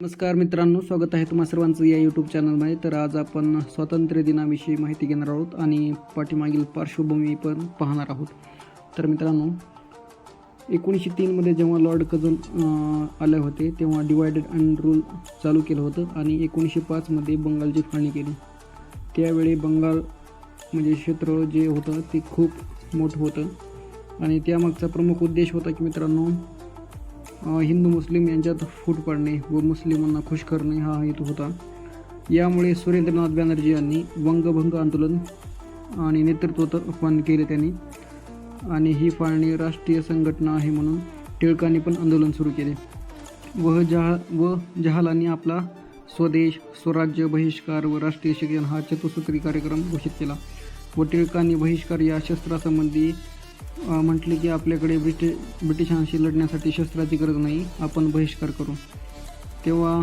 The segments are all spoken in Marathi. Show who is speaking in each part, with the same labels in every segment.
Speaker 1: नमस्कार मित्रांनो स्वागत आहे तुम्हा सर्वांचं या यूट्यूब चॅनलमध्ये तर आज आपण स्वातंत्र्य दिनाविषयी माहिती घेणार आहोत आणि पाठीमागील पार्श्वभूमी पण पाहणार आहोत. तर मित्रांनो एकोणीसशे तीनमध्ये जेव्हा लॉर्ड कझन आले होते तेव्हा डिवायडेड अँड रूल चालू केलं होतं आणि एकोणीसशे पाचमध्ये बंगालची फाळणी केली. त्यावेळी बंगाल म्हणजे क्षेत्र जे होतं ते खूप मोठं होतं. आणि त्यामागचा प्रमुख उद्देश होता की मित्रांनो हिंदू मुस्लिम यांच्यात फूट पाडणे व मुस्लिमांना खुश करणे हा हेतू होता. यामुळे सुरेंद्रनाथ बॅनर्जी यांनी वंगभंग आंदोलन आणि नेतृत्व पण केले त्यांनी. आणि ही फाळणी राष्ट्रीय संघटना आहे म्हणून टिळकांनी पण आंदोलन सुरू केले. व जहा व जहालांनी आपला स्वदेश स्वराज्य बहिष्कार व राष्ट्रीय शिक्षण हा चतुसूत्री कार्यक्रम घोषित केला. व टिळकांनी बहिष्कार या शस्त्रासंबंधी म्हटले की आपल्याकडे ब्रिटि ब्रिटिशांशी लढण्यासाठी शस्त्राची गरज नाही आपण बहिष्कार करू. तेव्हा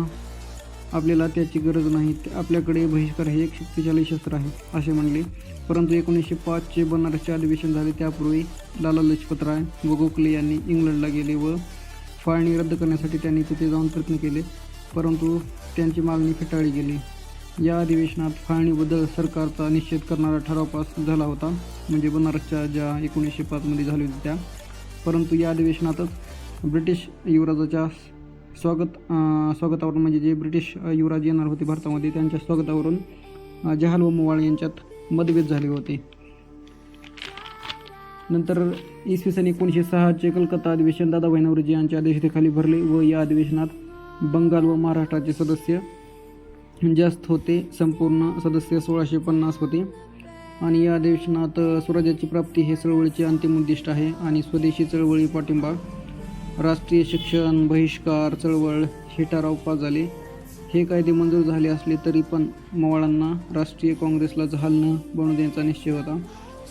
Speaker 1: आपल्याला त्याची गरज नाही. आपल्याकडे बहिष्कार हे एक शक्तिशाली शस्त्र आहे असे म्हणले. परंतु एकोणीसशे पाचचे बनारसचे अधिवेशन झाले त्यापूर्वी लाला लजपतराय व गोखले यांनी इंग्लंडला गेले व फाळणी रद्द करण्यासाठी त्यांनी तिथे जाऊन प्रयत्न केले. परंतु त्यांची मागणी फेटाळली गेली. या अधिवेशनात फाळणीबद्दल सरकारचा निषेध करणारा ठराव पास झाला होता. म्हणजे बनारसच्या ज्या एकोणीसशे पाचमध्ये झाल्या होत्या त्या. परंतु या अधिवेशनातच ब्रिटिश युवराजाच्या स्वागत स्वागतावरून म्हणजे जे ब्रिटिश युवराज येणार होते भारतामध्ये त्यांच्या स्वागतावरून जहाल व मोवाळ यांच्यात मतभेद झाले होते. नंतर इसवी सन एकोणीसशे सहाचे कलकत्ता अधिवेशन दादाभाई नवरोजी यांच्या अध्यक्षतेखाली भरले व या अधिवेशनात बंगाल व महाराष्ट्राचे सदस्य जास्त होते संपूर्ण सदस्य सोळाशे पन्नास होते. आणि या अधिवेशनात स्वराज्याची प्राप्ती हे चळवळीचे अंतिम उद्दिष्ट आहे. आणि स्वदेशी चळवळी पाठिंबा राष्ट्रीय शिक्षण बहिष्कार चळवळ हे ठराव पास झाले हे कायदे मंजूर झाले असले तरी पण मवाळांना राष्ट्रीय काँग्रेसला जहाल न बनू देण्याचा निश्चय होता.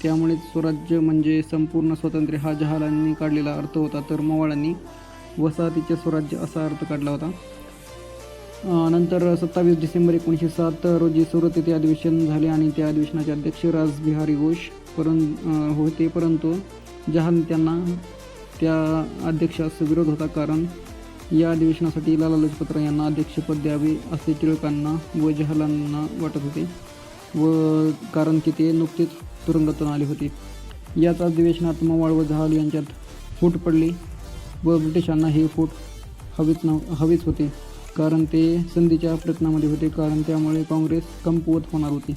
Speaker 1: त्यामुळे स्वराज्य म्हणजे संपूर्ण स्वातंत्र्य हा जहालांनी काढलेला अर्थ होता. तर मवाळांनी वसाहतीचे स्वराज्य असा अर्थ काढला होता. नंतर सत्तावीस डिसेंबर एकोणीसशे सात रोजी सुरत येथे अधिवेशन झाले आणि त्या अधिवेशनाचे अध्यक्ष राजबिहारी घोष परं होते. परंतु जहान त्यांना त्या अध्यक्षास विरोध होता कारण या अधिवेशनासाठी लाला लजपतराय यांना अध्यक्षपद द्यावे असे टिळकांना व जहालांना वाटत होते व कारण की ते नुकतेच तुरुंगातून आले होते. याच अधिवेशनात मवाळ व जहाल यांच्यात फूट पडली व ब्रिटिशांना हे फूट हवीच नव हवीच होते. कारण ते संधीच्या प्रयत्नामध्ये होते कारण त्यामुळे काँग्रेस कमकुवत होणार होती.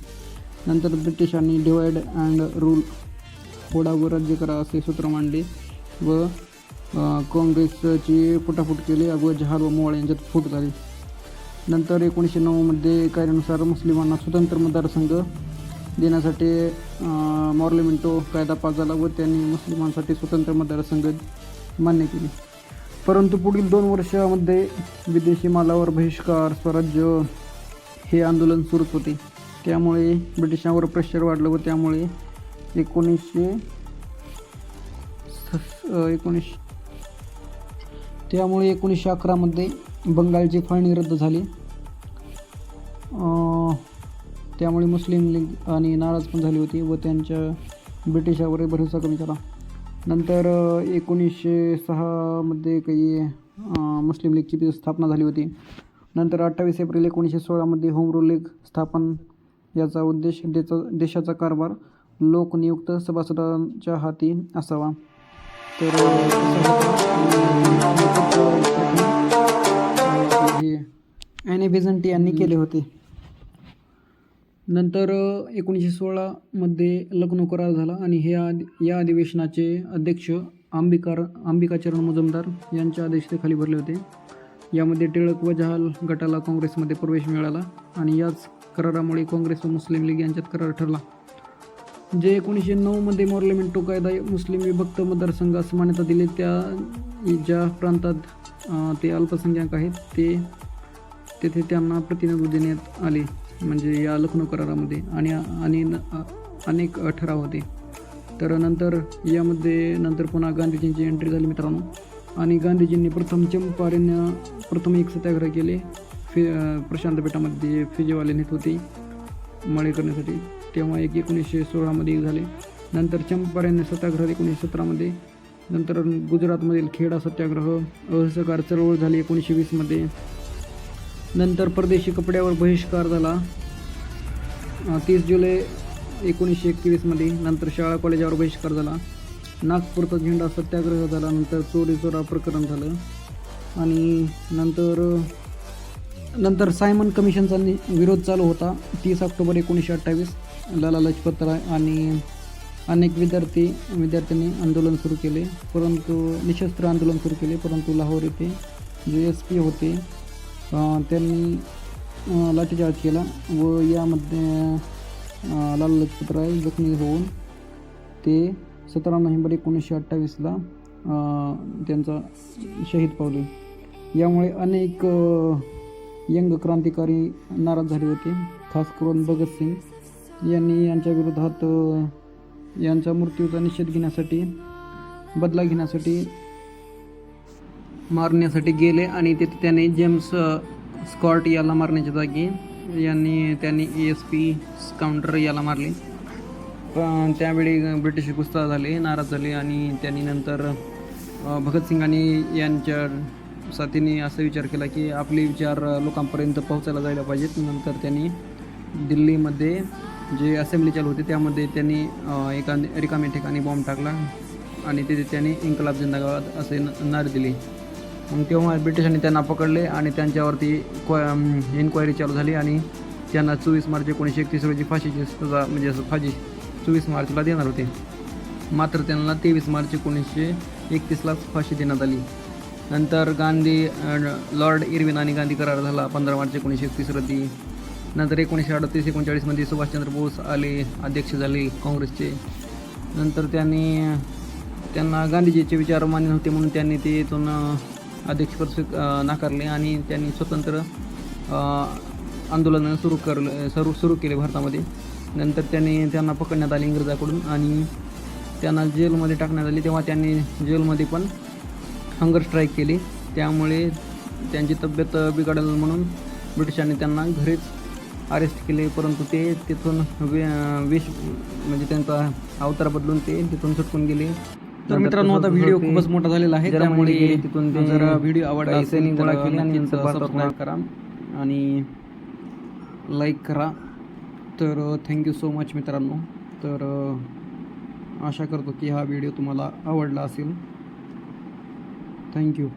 Speaker 1: नंतर ब्रिटिशांनी डिवाइड अँड रूल फोडा व राज्य करा असे सूत्र मांडले व काँग्रेसची फुटाफूट केली व जहाल व मोवाळ यांच्यात फूट झाली. नंतर एकोणीसशे नऊमध्ये कायद्यानुसार मुस्लिमांना स्वतंत्र मतदारसंघ देण्यासाठी मॉर्लिमेंटो कायदा पास झाला व त्यांनी मुस्लिमांसाठी स्वतंत्र मतदारसंघ मान्य केले. परंतु पुढील दोन वर्षामध्ये विदेशी मालावर बहिष्कार स्वराज्य हे आंदोलन सुरूच होते. त्यामुळे ब्रिटिशांवर प्रेशर वाढलं व त्यामुळे एकोणीसशे एकोणीस त्यामुळे एकोणीसशे अकरामध्ये बंगालची फाळणी रद्द झाली. त्यामुळे मुस्लिम लीग आणि नाराज पण झाली होती व त्यांच्या ब्रिटिशावर भरोसा कमी झाला. नंतर एकोणीसशे सहामध्ये काही मुस्लिम लीगची स्थापना झाली होती. नंतर अठ्ठावीस एप्रिल एकोणीसशे सोळामध्ये होम रूल लीग स्थापन याचा उद्देश देचा देशाचा कारभार लोकनियुक्त सभासदांच्या हाती असावा. तर अ, हे यांनी केले होते. नंतर एकोणीसशे सोळामध्ये लखनौ करार झाला आणि हे आदि या अधिवेशनाचे अध्यक्ष अंबिकार अंबिकाचरण मुजुमदार यांच्या अध्यक्षतेखाली भरले होते. यामध्ये टिळक व जहाल गटाला काँग्रेसमध्ये प्रवेश मिळाला आणि याच करारामुळे काँग्रेस व मुस्लिम लीग यांच्यात करार ठरला. जे एकोणीसशे नऊमध्ये मॉर्लिमेंटो कायदा मुस्लिम विभक्त मतदारसंघास मान्यता दिली त्या ज्या प्रांतात ते अल्पसंख्याक आहेत ते तेथे त्यांना प्रतिनिधी देण्यात आले. म्हणजे या लखनौ करारामध्ये आणि आणि न- अनेक ठराव होते तर नंतर यामध्ये नंतर पुन्हा गांधीजींची एंट्री झाली मित्रांनो. आणि गांधीजींनी प्रथम चंपारण्य प्रथम एक सत्याग्रह केले. फि प्रशांत बेटामध्ये फिजेवाले नेत होते मळे करण्यासाठी. तेव्हा एक एकोणीसशे सोळामध्ये एक झाले. नंतर चंपारण्य सत्याग्रह एकोणीसशे सतरामध्ये. नंतर गुजरातमधील खेडा सत्याग्रह असहकार चळवळ झाली एकोणीसशे वीसमध्ये. नंतर परदेशी कपड्यावर बहिष्कार झाला. तीस जुलै एकोणीसशे एकवीसमध्ये नंतर शाळा कॉलेजावर बहिष्कार झाला. नागपूरचा झेंडा सत्याग्रह झाला नंतर चोरी चोरा प्रकरण झालं आणि नंतर नंतर सायमन कमिशनचा नि विरोध चालू होता. तीस ऑक्टोबर एकोणीसशे अठ्ठावीस लाला लजपत राय आणि अनेक विद्यार्थी विद्यार्थ्यांनी आंदोलन सुरू केले. परंतु निशस्त्र आंदोलन सुरू केले. परंतु लाहोर येथे जे एस पी होते त्यांनी लाठीचार्ज केला व यामध्ये लाल लाला लजपत राय जखमी होऊन ते सतरा नोव्हेंबर एकोणीसशे अठ्ठावीसला त्यांचा शहीद पावले. यामुळे अनेक यंग क्रांतिकारी नाराज झाले होते. खास करून भगतसिंग यांनी यांच्या विरोधात यांच्या मृत्यूचा निषेध घेण्यासाठी बदला घेण्यासाठी मारण्यासाठी गेले आणि तिथे त्याने जेम्स स्कॉट याला मारण्याच्या जागी यांनी त्यांनी ए एस पी काउंटर याला मारले. पण त्यावेळी ब्रिटिश गुस्ता झाले नाराज झाले आणि त्यांनी नंतर भगतसिंगांनी यांच्या साथीने असा विचार केला की आपले विचार लोकांपर्यंत पोहोचायला जायला पाहिजेत. नंतर त्यांनी दिल्लीमध्ये जे असेंब्ली चालू होते त्यामध्ये त्यांनी एका रिकाम्या ठिकाणी बॉम्ब टाकला आणि तिथे त्यांनी इन्कलाब जिंदाबाद असे न- नारे दिले. मग तेव्हा ब्रिटिशांनी त्यांना पकडले आणि त्यांच्यावरती इन्क्वायरी चालू झाली आणि त्यांना चोवीस मार्च एकोणीसशे एकतीस रोजी फाशीची सजा म्हणजे असं फाशी चोवीस मार्चला देणार होते. मात्र त्यांना तेवीस मार्च एकोणीसशे एकतीसलाच फाशी देण्यात आली. नंतर गांधी लॉर्ड इरविन आणि गांधी करार झाला पंधरा मार्च एकोणीसशे एकतीस रोजी. नंतर एकोणीसशे अडतीस एकोणचाळीसमध्ये सुभाषचंद्र बोस आले अध्यक्ष झाले काँग्रेसचे. नंतर त्यांनी त्यांना गांधीजीचे विचार मान्य नव्हते म्हणून त्यांनी ते इथून अध्यक्षपद स्वी नाकारले आणि त्यांनी स्वतंत्र आंदोलन सुरू करलं सुरू सुरू केले भारतामध्ये. नंतर त्यांनी त्यांना पकडण्यात आले इंग्रजाकडून आणि त्यांना जेलमध्ये टाकण्यात आले. तेव्हा त्यांनी जेलमध्ये पण हंगर स्ट्राईक केली. त्यामुळे त्यांची तब्येत बिघडेल म्हणून ब्रिटिशांनी त्यांना घरीच अरेस्ट केले. परंतु ते तिथून वे विष म्हणजे त्यांचा अवतार बदलून ते तिथून सुटकून गेले. तर मित्रांनो आता व्हिडिओ खूपच मोठा झालेला आहे त्यामुळे तिथून जर व्हिडिओ आवडला असेल आणि सबस्क्राईब करा. आणि लाईक करा. तर थँक्यू सो मच मित्रांनो. तर आशा करतो की हा व्हिडिओ तुम्हाला आवडला असेल. थँक्यू